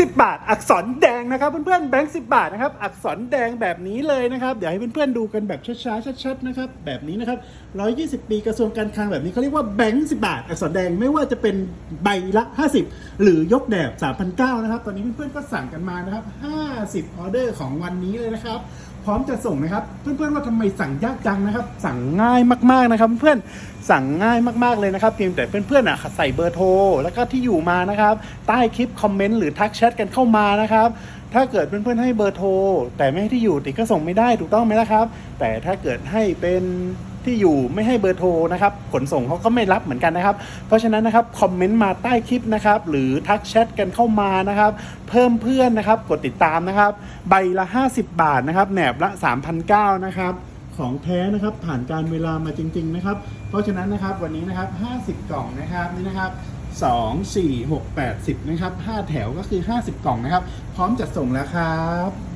10 บาท อักษรแดงนะครับเพื่อนๆแบงค์สิบาทนะครับอักษรแดงแบบนี้เลยนะครับเดี๋ยวให้เพื่อนๆดูกันแบบช้าๆชัดๆนะครับแบบนี้นะครับ 120 ปีกระทรวงการคลังแบบนี้เขาเรียกว่าแบงค์สิบาท อักษรแดงไม่ว่าจะเป็นใบละ 50 หรือยกแดบ3,900นะครับตอนนี้เพื่อนๆก็สั่งกันมานะครับ 50 ออเดอร์ของวันนี้เลยนะครับ พร้อมจะส่งนะครับ เพื่อนๆว่าทำไมสั่งยากจังนะครับ สั่งง่ายมากๆนะครับ เพื่อนสั่งง่ายมากๆเลยนะครับเพียงแต่เพื่อนๆอะใส่เบอร์โทรแล้วก็ที่อยู่มานะครับ ใต้คลิปคอมเมนต์หรือทักแชทกันเข้ามานะครับถ้าเกิดเพื่อนๆให้เบอร์โทรแต่ไม่ให้ที่อยู่ติก็ส่งไม่ได้ถูกต้องไหมล่ะครับ แต่ถ้าเกิดให้เป็น ที่อยู่ไม่ให้เบอร์โทรนะครับขนส่งเขาก็ไม่รับเหมือนกันนะครับ เพราะฉะนั้นนะครับคอมเมนต์มาใต้คลิปนะครับหรือทักแชทกันเข้ามานะครับ เพิ่มเพื่อนนะครับกดติดตามนะครับ ใบละ 50 บาทนะครับแหนบละ 3,900นะครับของแท้นะครับผ่านการเวลามาจริง ๆ นะครับ เพราะฉะนั้นนะครับวันนี้นะครับ 50 กล่องนะครับนี่นะครับ2 4 6 8 10นะครับ5แถวก็คือ 50 กล่องนะครับ พร้อมจัดส่งแล้วครับ